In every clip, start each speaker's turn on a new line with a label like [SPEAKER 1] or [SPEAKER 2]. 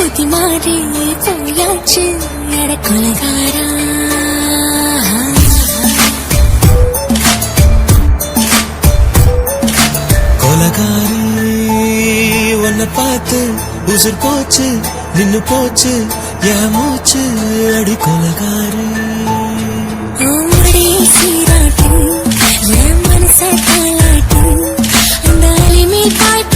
[SPEAKER 1] புத்தி மாறி போயாச்சு. அட கொலகாரா.
[SPEAKER 2] கொலகாரி உன்னை பார்த்து உசுர் போச்சு நின்னு போச்சு என் மூச்சு. அடி கொலகாரி.
[SPEAKER 1] ஆமடி சீராட்டு என் மனச அந்த அலிமே பாய்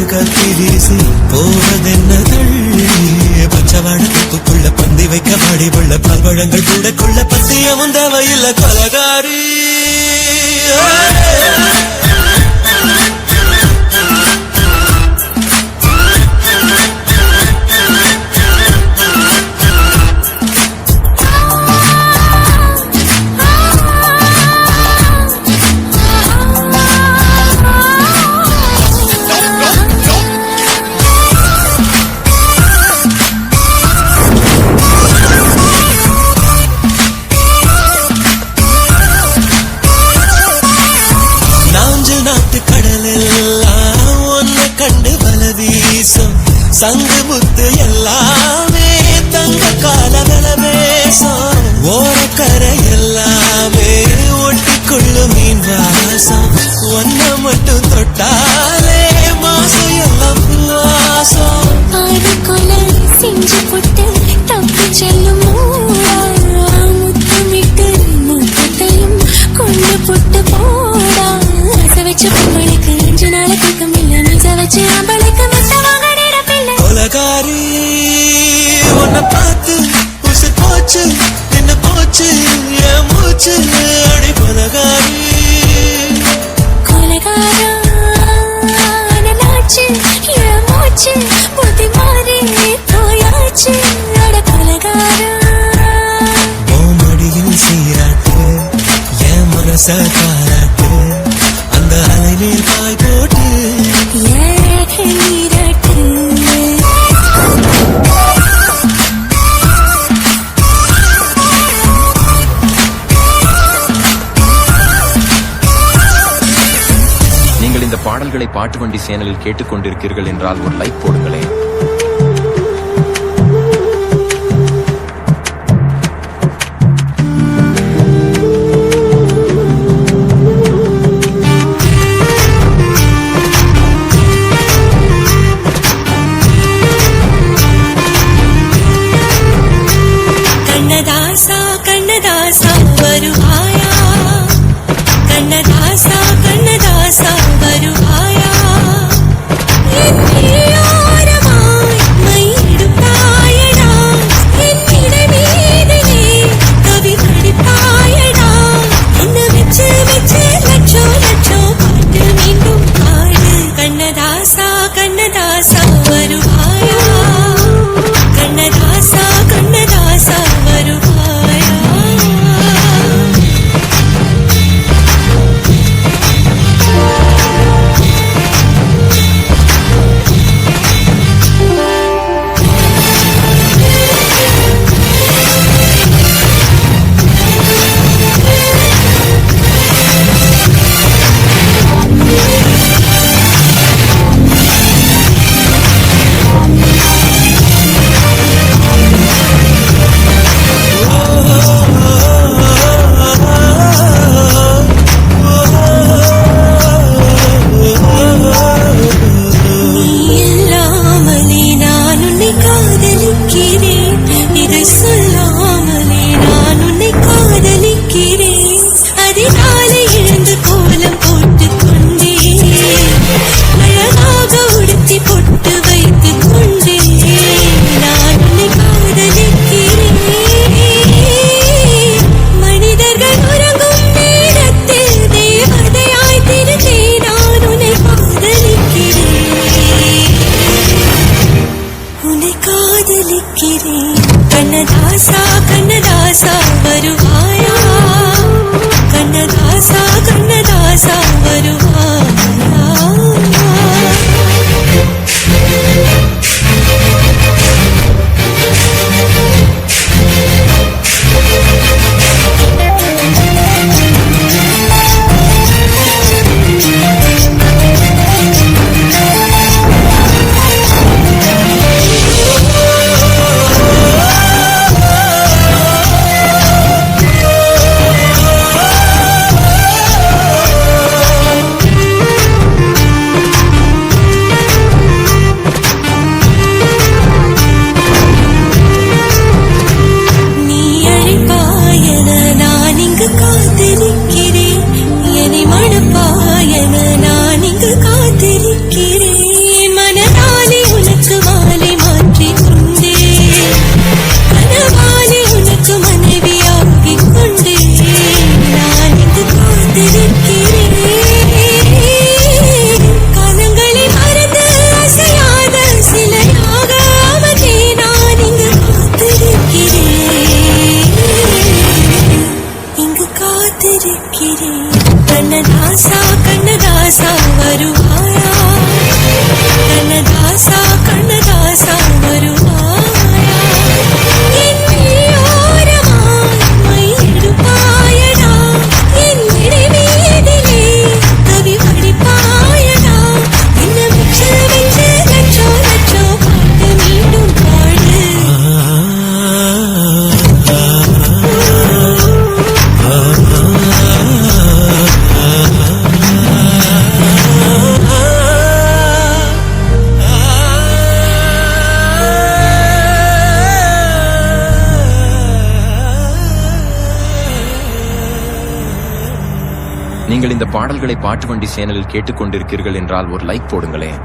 [SPEAKER 2] புத்திக்குள்ள கத்தி வீசி போவதென்ன தள்ளி? பச்சவாட தப்புக்குள்ள பந்தி வைக்க பாடி உள்ள பல்வழங்கள் கூட கொள்ள பத்தியமும் தேவையில்ல கொலகாரி. ஒட்டிக்கொள்ளும் ஒன்ன மட்டும் தொட்டாலே மாசம் எல்லாம் வாசம்
[SPEAKER 1] ஆறு கொலை செஞ்சு போட்டு தப்பி செல்லும் முத்தமிட்டு முத்தத்தையும் கொண்டு போட்டு போடா ஆசை வச்ச பொங்கலுக்கு அஞ்சு நாள் தூக்கம் இல்ல வச்சு பிள்ளை
[SPEAKER 2] கொலகாரி உன்னை பார்த்து உசு போச்சு போச்சு என் மூச்சு.
[SPEAKER 3] பாடல்களை பாட்டு வண்டி சேனலில் கேட்டுக்கொண்டிருக்கிறீர்கள் என்றால் ஒரு லைக் போடுங்களேன். நீங்கள் இந்த பாடல்களை பாட்டு வண்டி சேனலில் கேட்டுக்கொண்டிருக்கிறீர்கள் என்றால் ஒரு லைக் போடுங்களேன்.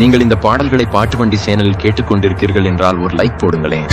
[SPEAKER 3] நீங்கள் இந்த பாடல்களை பாட்டு வண்டி சேனலில் கேட்டுக்கொண்டிருக்கிறீர்கள் என்றால் ஒரு லைக் போடுங்களேன்.